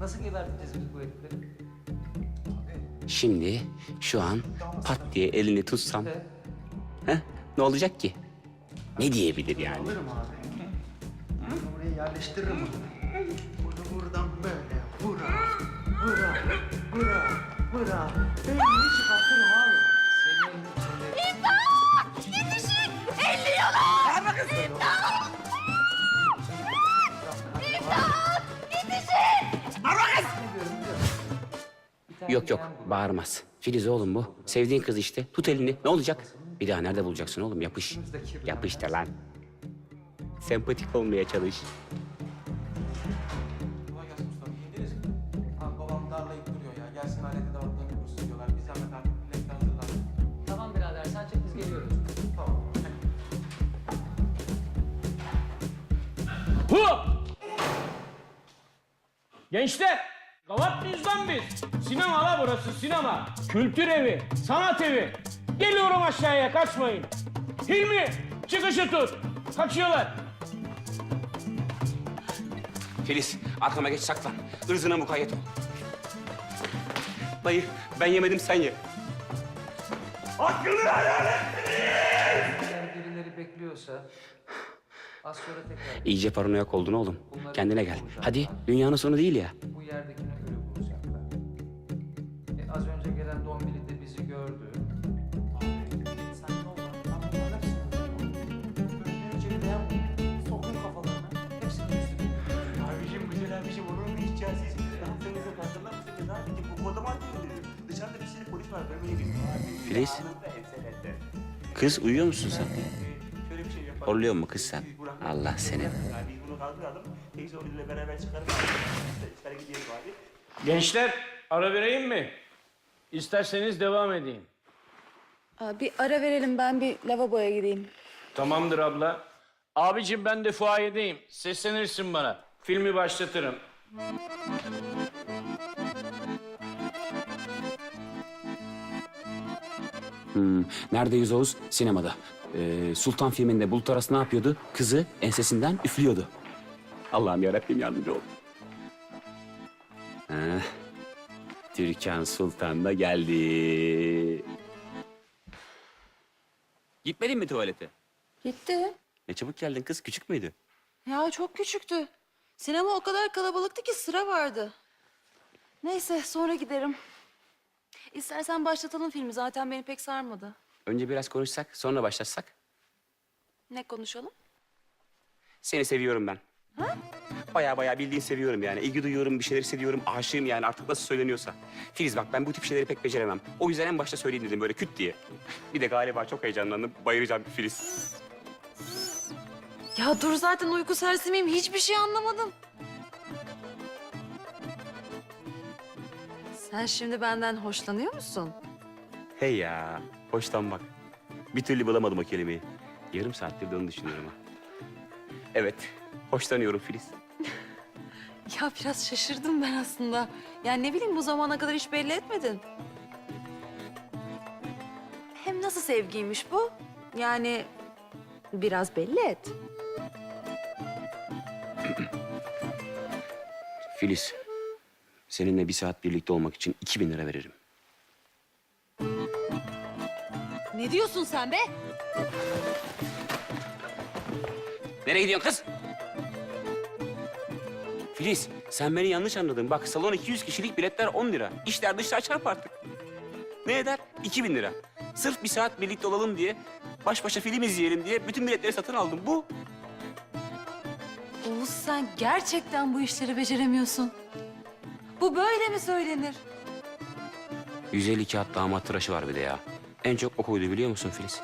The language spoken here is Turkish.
Nasıl geberteceğiz biz bu herifleri? Şimdi şu an pat diye elini tutsam heh, ne olacak ki? Ne diyebilir yani? Alırım abi. Bunu buraya yerleştiririm. Bunu buradan böyle vura, vura, vura, vura. Beynini çıkartırım abi. senin içinde... Bir tane Yok yok bağırmaz. Filiz oğlum bu. Sevdiğin kız işte. Tut elini. Ne olacak? Bir daha nerede bulacaksın oğlum? Yapış. Yapış da lan. Sempatik olmaya çalış. Tamam birader sen çek biz geliyoruz. Gençler, gavat mıyız lan biz? Sinema la burası, sinema. Kültür evi, sanat evi. Geliyorum aşağıya, kaçmayın. Hilmi, çıkışı tut. Kaçıyorlar. Filiz arkama geç saklan. Irzına mukayyet ol. Dayı ben yemedim sen ye. Eğer birileri bekliyorsa az sonra tekrar İyice paranoyak oldun oğlum. Bunları Kendine gel. Hadi dünyanın sonu değil ya. Filiz. Kız uyuyor musun sen? Horluyor mu kız sen? Allah seni. Gençler, ara vereyim mi? İsterseniz devam edeyim. Aa, Bir ara verelim ben bir lavaboya gideyim. Tamamdır abla. Abicim ben de fuayedeyim. Seslenirsin bana. Filmi başlatırım. Hmm, Nerede Yüz Oğuz? Sinemada. Ee, Sultan filminde Bulut Aras ne yapıyordu? Kızı ensesinden üflüyordu. Allah'ım yarabbim yardımcı ol. Heh. Türkan Sultan da geldi. Gitmedin mi tuvalete? Gitti. Ne çabuk geldin kız. Küçük müydü? Ya çok küçüktü. Sinema o kadar kalabalıktı ki sıra vardı. Neyse sonra giderim. İstersen başlatalım filmi zaten beni pek sarmadı. Önce biraz konuşsak, sonra başlatsak. Ne konuşalım? Seni seviyorum ben. Baya baya bildiğin seviyorum yani. İlgi duyuyorum, bir şeyler hissediyorum, aşığım yani artık nasıl söyleniyorsa. Filiz bak ben bu tip şeyleri pek beceremem. O yüzden en başta söyleyeyim dedim böyle küt diye. Bir de galiba çok heyecanlandım, bayılacağım Filiz. Ya dur zaten uyku sersemiyim hiçbir şey anlamadım. Sen şimdi benden hoşlanıyor musun? Hey ya, hoştan bak. Bir türlü bulamadım o kelimeyi. Yarım saattir de onu düşünüyorum ha. Evet, hoşlanıyorum Filiz. Ya biraz şaşırdım ben aslında. Yani ne bileyim bu zamana kadar hiç belli etmedin. Hem nasıl sevgiymiş bu? Yani biraz belli et. Filiz, seninle bir saat birlikte olmak için 2000 lira veririm. Ne diyorsun sen be? Nereye gidiyorsun kız? Filiz, sen beni yanlış anladın. Bak salon 200 kişilik biletler 10 lira. İşler dışlar çarp artık. Ne eder? 2000 lira. Sırf bir saat birlikte olalım diye, baş başa film izleyelim diye bütün biletleri satın aldım. Bu. Oğuz sen gerçekten bu işleri beceremiyorsun. Bu böyle mi söylenir? 150 kağıt damat tıraşı var bir de ya. En çok o koydu biliyor musun Filiz?